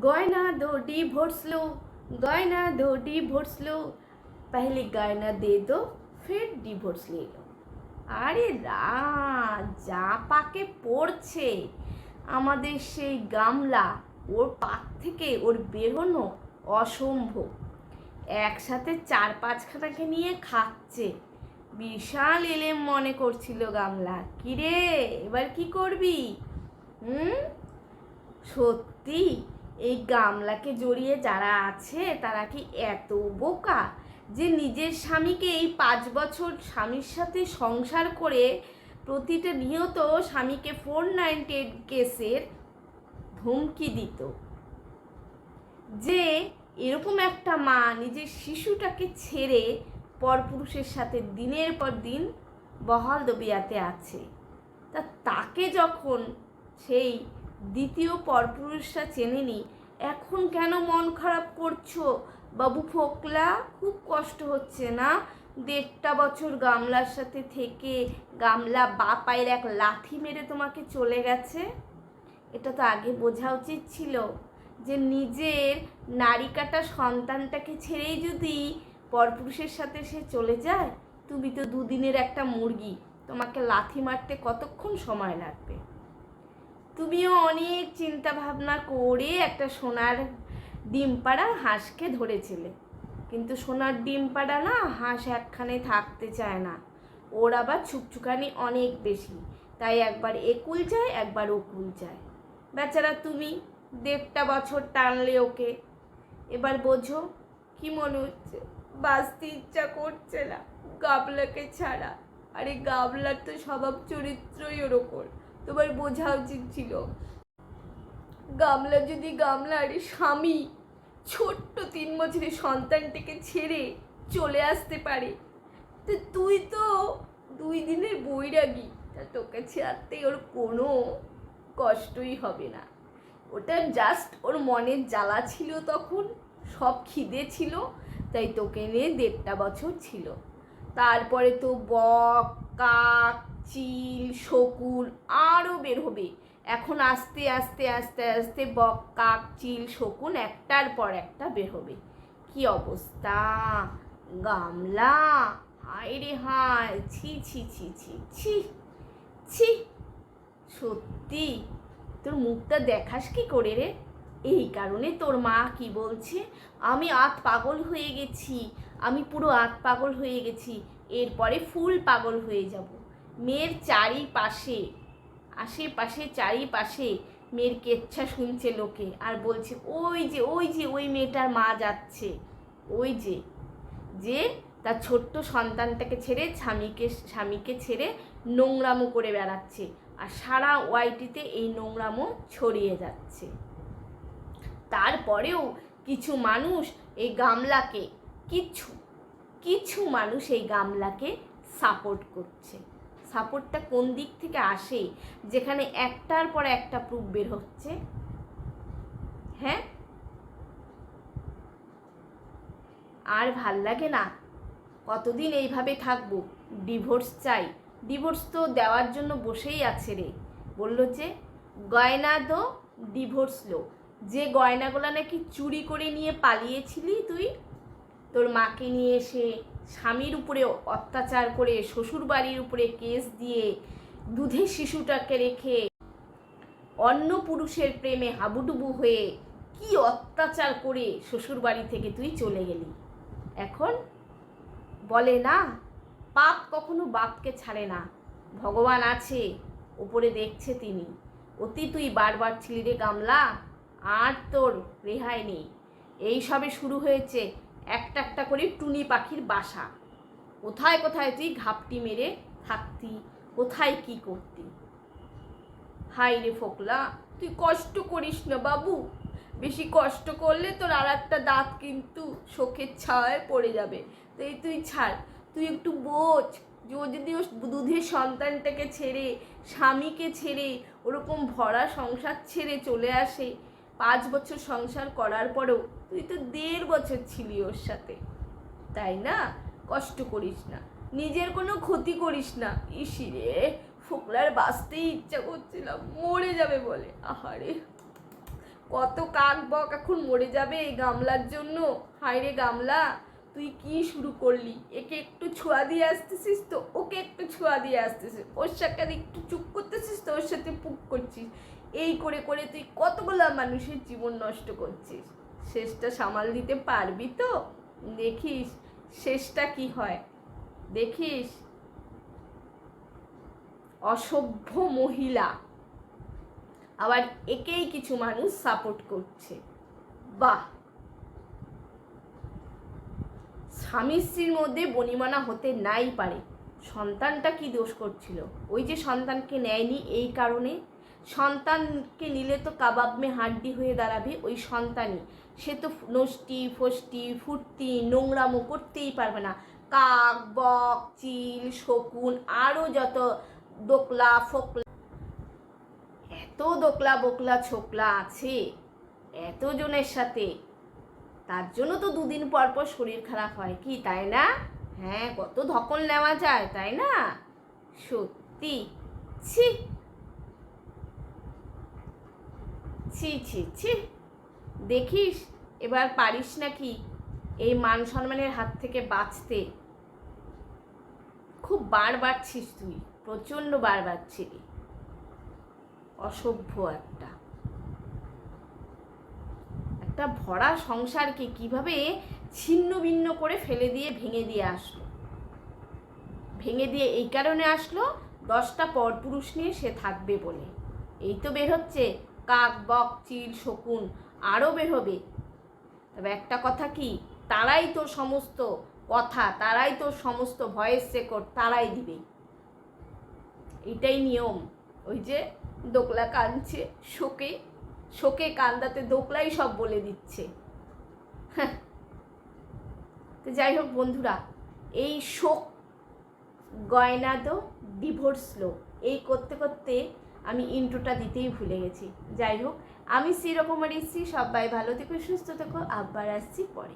गयना दो डिवोर्स लो गयना दो डिवोर्स लो पहले गयना दे दो फिर ডিভোর্স ले लो আরে রা যা পাকে পড়ছে আমাদের সেই গামলা ওর পাক থেকে ওর বেরোনো অসম্ভব একসাথে চার পাঁচখানাকে নিয়ে খাচ্ছে বিশাল এলেম মনে করছিল গামলা কিরে এবার কি করবি হুম সত্যি এই গামলাকে জড়িয়ে যারা আছে, তারা কি এত বোকা যে নিজের স্বামীকে এই পাঁচ বছর স্বামীর সাথে সংসার করে প্রতিটা নিয়ত স্বামীকে ফোর নাইনটি এইট কেসের ধমকি দিত? যে এরকম একটা মা নিজের শিশুটাকে ছেড়ে পরপুরুষের সাথে দিনের পর দিন বহাল দবিয়াতে আছে, তা তাকে যখন সেই দ্বিতীয় পরপুরুষরা চেনেনি, এখন কেন মন খারাপ করছ? বাবু ফোকলা, খুব কষ্ট হচ্ছে না? দেড়টা বছর গামলার সাথে থেকে গামলা বা পায়ের এক লাথি মেরে তোমাকে চলে গেছে? এটা তো আগে বোঝা উচিত ছিল যে নিজের নারী কাটা সন্তানটাকে ছেড়েই যদি পরপুরুষের সাথে সে চলে যায়, তুমি তো দুদিনের একটা মুরগি, তোমাকে লাথি মারতে কতক্ষণ সময় লাগবে? তুমিও অনেক চিন্তা ভাবনা করে একটা সোনার ডিম পাড়া হাঁসকে ধরেছিলে। কিন্তু সোনার ডিম পাড়া না হাঁস একখানে থাকতে চায় না। ওর আবার ছুকছুকানি অনেক বেশি। তাই একবার একুল যায়, একবার ওকুল যায়। বেচারা তুমি দেড়টা বছর টানলে ওকে। এবার বোঝো কি মনে হচ্ছে? বাঁচতে ইচ্ছা করছে না। গাবলাকে ছাড়া। আরে গাবলার তো স্বভাব চরিত্রই ওরকম তোমার বোঝা উচিত ছিল। গামলা যদি গামলার স্বামী ছোট্ট তিন বছরের সন্তানটিকে ছেড়ে চলে আসতে পারে, তো তুই তো দুই দিনের বৈরাগী। তা তোকে ছাড়তে ওর কোনো কষ্টই হবে না। ওটা জাস্ট ওর মনের জ্বালা ছিল তখন, সব খিদে ছিল, তাই তোকে নিয়ে দেড়টা বছর ছিল। তারপরে তো বক কাক, চিল, শকুন আরও বের হবে। এখন আস্তে আস্তে আস্তে আস্তে বক, কাক, চিল, শকুন একটার পর একটা বের হবে। কি অবস্থা? গামলা? হায় রে হায়! ছি ছি ছি ছি ছি ছি। সত্যি? তোর মুখটা দেখাস কি করে রে? এই কারণে তোর মা কি বলছে? আমি আত পাগল হয়ে গেছি। আমি পুরো আত পাগল হয়ে গেছি। এরপরে ফুল পাগল হয়ে যাব। মেয়ের চারিপাশে, আশেপাশে, চারিপাশে মেয়ের কেচ্ছা শুনছে লোকে আর বলছে, ওই যে ওই যে, ওই মেয়েটার মা যাচ্ছে। ওই যে যে তার ছোট্ট সন্তানটাকে ছেড়ে স্বামীকে স্বামীকে ছেড়ে নোংরামো করে বেড়াচ্ছে আর সারা ওয়াইটিতে এই নোংরামো ছড়িয়ে যাচ্ছে। তারপরেও কিছু মানুষ এই গামলাকে কিছু কিছু মানুষ এই গামলাকে সাপোর্ট করছে। সাপোর্টটা কোন দিক থেকে আসে? যেখানে একটার পর একটা প্রুফ বের হচ্ছে। হ্যাঁ? আর ভালো লাগে না? কতদিন এইভাবে থাকব? ডিভোর্স চাই। ডিভোর্স তো দেওয়ার জন্য বসেই আছে রে। বলল যে, গয়না দো ডিভোর্স লো যে গয়নাগুলো নাকি চুরি করে নিয়ে পালিয়েছিলি তুই তোর মাকে নিয়ে এসে স্বামীর উপরে অত্যাচার করে শ্বশুর বাড়ির উপরে কেস দিয়ে দুধের শিশুটাকে রেখে অন্য পুরুষের প্রেমে হাবুডুবু হয়ে কি অত্যাচার করে শ্বশুর বাড়ি থেকে তুই চলে গেলি? এখন বলে না, পাপ কখনো বাপকে ছাড়ে না। ভগবান আছে, ওপরে দেখছে তিনি। অতি তুই বারবার ছিলি রে গামলা, আর তোর রেহাই নেই। এই সবে শুরু হয়েছে একটা একটা করে টুনি পাখির বাসা। কোথায় কোথায় তুই ঘাপটি মেরে থাকতি, কোথায় কি করতি। হাই রে ফোকলা, তুই কষ্ট করিস না বাবু। বেশি কষ্ট করলে তোর আর একটা দাঁত কিন্তু শোকের ছায়ায় পড়ে যাবে। তাই তুই ছাড়, তুই একটু বোঝ। যে ও যদি ও দুধের সন্তানটাকে ছেড়ে, স্বামীকে ছেড়ে, ওরকম ভরা সংসার ছেড়ে চলে আসে, পাঁচ বছর সংসার করার পরেও তুই তো দেড় বছর ছিলি ওর সাথে। তাই না? কষ্ট করিস না। নিজের কোনো ক্ষতি করিস না। ইসি রে, ফোকলার বাঁচতেই ইচ্ছা করছিলাম মরে যাবে বলে। আহারে, কত কাক বক এখন মরে যাবে এই গামলার জন্য। হায় রে গামলা, তুই কি শুরু করলি? একে একটু ছোঁয়া দিয়ে আসতেছিস তো? ওকে একটু ছোঁয়া দিয়ে আসতেছিস ওর সাথে একটু চুপ করতেছিস তো? ওর সাথে পুক করছিস। এই করে করে তুই কতগুলা মানুষের জীবন নষ্ট করছিস? শেষটা সামাল দিতে পারবি তো? দেখিস শেষটা কি হয়। দেখিস। অসভ্য মহিলা। আবার একেই কিছু মানুষ সাপোর্ট করছে। বাহ! স্বামী স্ত্রীর মধ্যে বনিমানা হতে নাই পারে। সন্তানটা কি দোষ করছিল? ওই যে সন্তানকে নেয়নি এই কারণে সন্তানকে নিলে তো কাবাব মে হাড্ডি হয়ে দাঁড়াবে, ওই সন্তানই। সে তো নষ্টি, ফষ্টি, ফুর্তি, নোংরামো করতেই পারবে না। কাক, বক, চিল, শকুন আরও যত দোকলা, ফোকলা। এত দোকলা, বোকলা, ছোকলা আছে এতজনের সাথে। তার জন্য তো দুদিন পর পর শরীর খারাপ হয় কি, তাই না? হ্যাঁ কত ধকল নেওয়া যায়, তাই না? সত্যি। ছি! ছি ছি ছি। দেখিস, এবার পারিস নাকি এই মান সম্মানের হাত থেকে বাঁচতে? খুব বার বাড়ছিস তুই, প্রচণ্ড বার বাড়ছিলি। অসভ্য একটা। একটা ভরা সংসারকে কীভাবে ছিন্ন ভিন্ন করে ফেলে দিয়ে ভেঙে দিয়ে আসলো? ভেঙে দিয়ে এই কারণে আসলো দশটা পরপুরুষ নিয়ে সে থাকবে বলে। এই তো বের হচ্ছে। কাক, বক, চিল, শকুন আরও বেরোবে তবে একটা কথা কি? তারাই তো সমস্ত কথা, তারাই তো সমস্ত ভয়েস রেকর্ড তারাই দিবে। এটাই নিয়ম। ওই যে দোকলা কাঁদছে, শোকে শোকে কান্দাতে দোকলাই সব বলে দিচ্ছে। হ্যাঁ। তো যাই হোক বন্ধুরা, এই শোক, গয়না তো ডিভোর্স লো এই করতে করতে আমি ইন্ট্রোটা দিতেই ভুলে গেছি। যাই হোক, আমি শ্রীরকমার এসছি, সবাই ভালো থেকো, সুস্থ থেকো, আবার আসছি পরে।